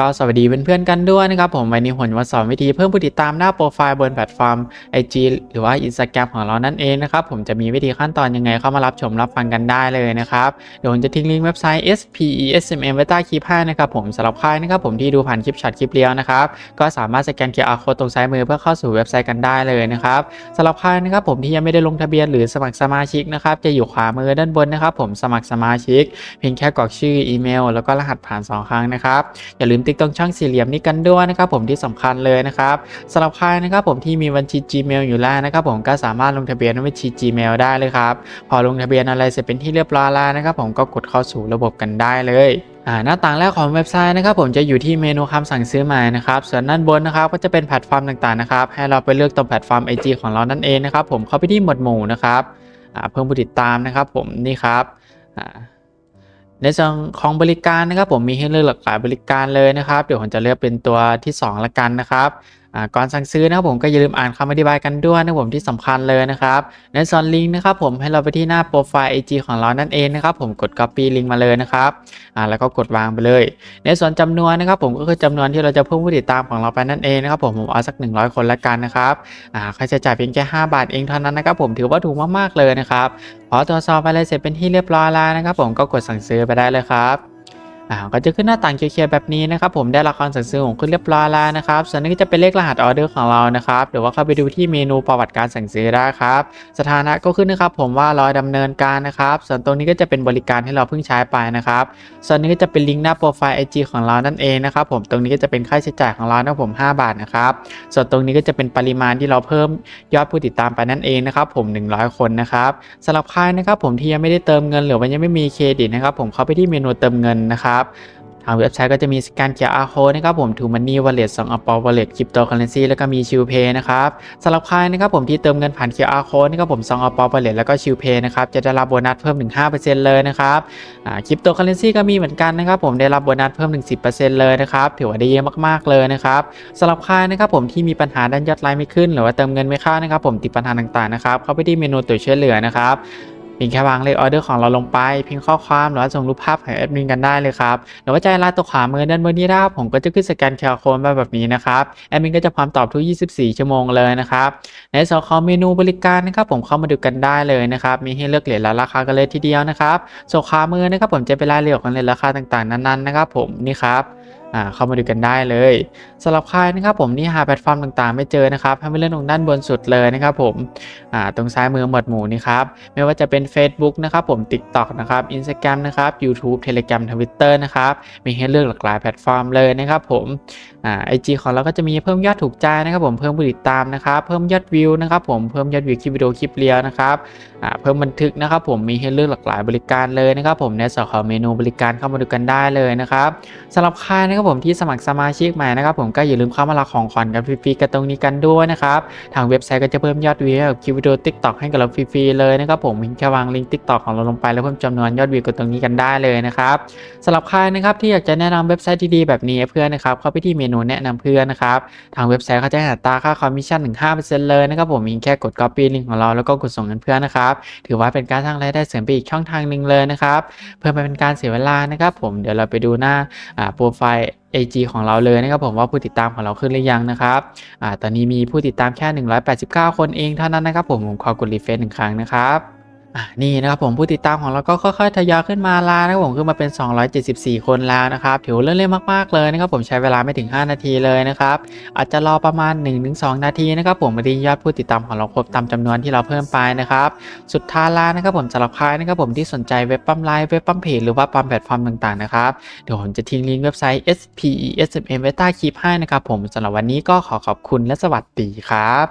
ก็สวัสดีเพื่อนๆกันด้วยนะครับผมวันนี้ผมจะมาสอนวิธีเพิ่มผู้ติดตามหน้าโปรไฟล์บนแพลตฟอร์ม IG หรือว่า Instagram ของเรานั่นเองนะครับผมจะมีวิธีขั้นตอนยังไงเข้ามารับชมรับฟังกันได้เลยนะครับเดี๋ยวผมจะทิ้งลิงก์เว็บไซต์ spesmm ไว้ใต้คลิปให้นะครับผมสำหรับใครนะครับผมที่ดูผ่านคลิปช็อตคลิปเลี้ยวนะครับก็สามารถสแกน QR code ตรงซ้ายมือเพื่อเข้าสู่เว็บไซต์กันได้เลยนะครับสำหรับใครนะครับผมที่ยังไม่ได้ลงทะเบียนหรือสมัครสมาชิกนะครับจะอยู่ขวามือด้านบนนะครับผมสมัครสมาชิก เพียงแค่กรอกชื่ออีเมล แล้วก็รหัสผ่าน 2 ครั้งนะครับอย่าลืมติ๊กตรงช่องสี่เหลี่ยมนี้กันด้วยนะครับผมที่สำคัญเลยนะครับสำหรับใครนะครับผมที่มีบัญชี Gmail อยู่แล้วนะครับผมก็สามารถลงทะเบียนในบัญชี Gmail ได้เลยครับพอลงทะเบียนอะไรเสร็จเป็นที่เรียบร้อยแล้วนะครับผมก็กดเข้าสู่ระบบกันได้เลยหน้าต่างแรกของเว็บไซต์นะครับผมจะอยู่ที่เมนูคำสั่งซื้อใหม่นะครับส่วนด้านบนนะครับก็จะเป็นแพลตฟอร์มต่างๆนะครับให้เราไปเลือกตรงแพลตฟอร์ม IG ของเรานั่นเองนะครับผมเข้าไปที่หมวดหมู่นะครับเพิ่มผู้ติดตามนะครับผมนี่ครับ ในส่วนของบริการนะครับผมมีให้เลือกหลากหลายบริการเลยนะครับ เดี๋ยวผมจะเลือกเป็นตัวที่ 2 ละกันนะครับ ก่อนสั่งซื้อนะครับผมก็อย่าลืมอ่านคำอธิบายกันด้วยนะผมที่สำคัญเลยนะครับในส่วนลิงก์นะครับผมให้เราไปที่หน้าโปรไฟล์ IG ของเรานั่นเองนะครับผมกด Copy ลิงก์มาเลยนะครับแล้วก็กดวางไปเลย ในส่วนจำนวนนะครับผมก็คือจำนวนที่เราจะเพิ่มผู้ติดตามของเราไปนั่นเองนะครับผมผมเอาสัก 100 คนละกันนะครับค่าใช้จ่ายเพียงแค่5บาทเองเท่านั้นนะครับผมถือว่าถูกมากๆเลยนะครับพอตรวจสอบไปเลยเสร็จเป็นที่เรียบร้อยแล้วนะครับผมก็กดสั่งซื้อไปได้เลยครับ อ่าก็จะขึ้นหน้าต่างเขียวๆแบบนี้นะครับผมได้ละครสั่งซื้อของขึ้นเรียบร้อยแล้วนะครับส่วนนี้ก็จะเป็นเลขรหัสออเดอร์ของเรานะครับหรือว่าเข้าไปดูที่เมนูประวัติการสั่งซื้อได้ครับสถานะก็ขึ้นนะครับผมว่ารอดำเนินการนะครับส่วนตรงนี้ก็จะเป็นบริการที่เราเพิ่งใช้ไปนะครับส่วนนี้ก็จะเป็นลิงก์หน้าโปรไฟล์ IG ของเรานั่นเองนะครับผมตรงนี้ก็จะเป็นค่าใช้จ่ายของเรานะผม 5 บาทนะครับส่วนตรงนี้ก็จะเป็นปริมาณที่เราเพิ่มยอดผู้ติดตามไปนั่นเองนะครับผม 100 คนนะครับสำหรับใครนะครับผมที่ยังไม่ได้เติมเงินหรือว่ายังไม่มีเครดิตนะครับผมเข้าไปที่เมนูเติมเงินนะครับทางเว็บไซต์ก็จะมีสแกน QR code นะครับผม To Money Wallet 2 Apple Wallet Cryptocurrency แล้วก็มี Chill Pay นะครับสำหรับใครนะครับผมที่เติมเงินผ่าน QR code นะครับผม2 Apple Wallet แล้วก็ Chill Pay นะครับจะได้รับโบนัสเพิ่มถึง5%เลยนะครับอ่า Cryptocurrency ก็มีเหมือนกันนะครับผมได้รับโบนัสเพิ่มถึง10%เลยนะครับถือว่าได้เยอะมากๆเลยนะครับสำหรับใครนะครับผมที่มีปัญหาด้านยอดไลน์ไม่ขึ้น หรือว่าเติมเงินไม่เข้านะครับผมติดปัญหาต่างๆนะครับเข้าไปที่เมนูตัวช่วยเหลือนะครับ เพียงแค่วางเลขออเดอร์ของเราลงไปเพียงข้อความหรือว่าส่งรูปภาพให้แอดมินกันได้เลยครับหรือว่าจะไลน์ตัวขวามือด้านบนนี้นะครับผมก็จะขึ้นสแกนเคอร์โค้ดมาแบบนี้นะครับแอดมินก็จะพร้อมตอบทุก 24 ชั่วโมงเลยนะครับในส่วนของเมนูบริการนะครับผมเข้ามาดูกันได้เลยนะครับมีให้เลือกเหรียญและราคากันเลยทีเดียวนะครับส่วนขวามือนะครับผมจะเป็นรายละเอียดของเหรียญราคาต่างๆนั้นๆนะครับผมนี่ครับ อ่าเข้ามาดูกันได้เลยสำหรับใครนะครับผมที่หาแพลตฟอร์มต่างๆ ไม่เจอนะครับให้ไปเลื่อนตรงด้านบนสุดเลยนะครับผมอ่าตรงซ้ายมือหมวดหมู่นี่ครับไม่ว่าจะเป็น Facebook นะครับผม TikTok นะครับ Instagram นะครับ YouTube Telegram Twitter นะครับมีให้เลือกหลากหลายแพลตฟอร์มเลยนะครับผมอ่าไอจีของเราก็จะมีเพิ่มยอดถูกใจนะครับผมเพิ่มผู้ติดตามนะครับเพิ่มยอดวิวนะครับผมเพิ่มยอดวิวคลิปวิดีโอคลิปเรียวนะครับอ่าเพิ่มบันทึกนะครับผมมีให้เลือกหลากหลายบริการเลยนะครับผมในส่วนของเมนูบริการเข้ามาดูกันได้เลยนะครับสำหรับใครนะครับผมที่สมัครสมาชิกใหม่นะครับผมก็อย่าลืมเข้ามารับของขวัญกันฟรีๆกันตรงนี้กันด้วยนะครับทางเว็บไซต์ก็จะเพิ่มยอดวิวกับคลิปวิดีโอ TikTok ให้กับเราฟรีๆเลยนะครับผมเพียงแค่วางลิงก์ TikTok ของเราลงไปแล้วเพิ่มจำนวนยอดวิวกันตรงนี้กันได้เลยนะครับสำหรับใครนะครับที่อยากจะแนะนำเว็บไซต์ดีๆแบบนี้เพื่อนนะครับเข้าไปที่เมนูแนะนำเพื่อนนะครับทางเว็บไซต์เขาจะหัตราค่าคอมมิชชั่นถึง5%เลยนะครับผมเพียงแค่กด copy ลิงก์ของเราแล้วก็กดส่งเงินเพื่อนนะครับถือว่าเป็นการสร้างรายได้เสริมไปอีกช่องทางหนึ่งเลยนะครับเพื่อไม่เป็นการเสียเวลานะครับผมเดี๋ยวเราไปดูหน้าโปรไฟล์ AG ของเราเลยนะครับผมว่าผู้ติดตามของเราขึ้นหรือยังนะครับอ่าตอนนี้มีผู้ติดตามแค่ 189 คนเองเท่านั้นนะครับผมผมขอกดรีเฟรชหนึ่งครั้งนะครับ อ่านี่นะครับผมผู้ติดตามของเราก็ค่อยๆทยอยขึ้นมาแล้วนะครับผมขึ้นมาเป็น 274 คนแล้วนะครับถือว่าเล่นมากๆเลยนะครับผมใช้เวลาไม่ถึง 5 นาทีเลยนะครับอาจจะรอประมาณ 1-2 นาทีนะครับผมมาดียอดผู้ติดตามของเราครบตามจำนวนที่เราเพิ่มไปนะครับสุดท้ายแล้วนะครับผมสำหรับใครนะครับผมที่สนใจเว็บปั๊มไลน์เว็บปั๊มเพจหรือว่าปั๊มแพลตฟอร์มต่างๆนะครับเดี๋ยวผมจะทิ้งลิงก์เว็บไซต์ spesmm ไว้ใต้คลิปให้นะครับผมสำหรับวันนี้ก็ขอขอบคุณและสวัสดีครับ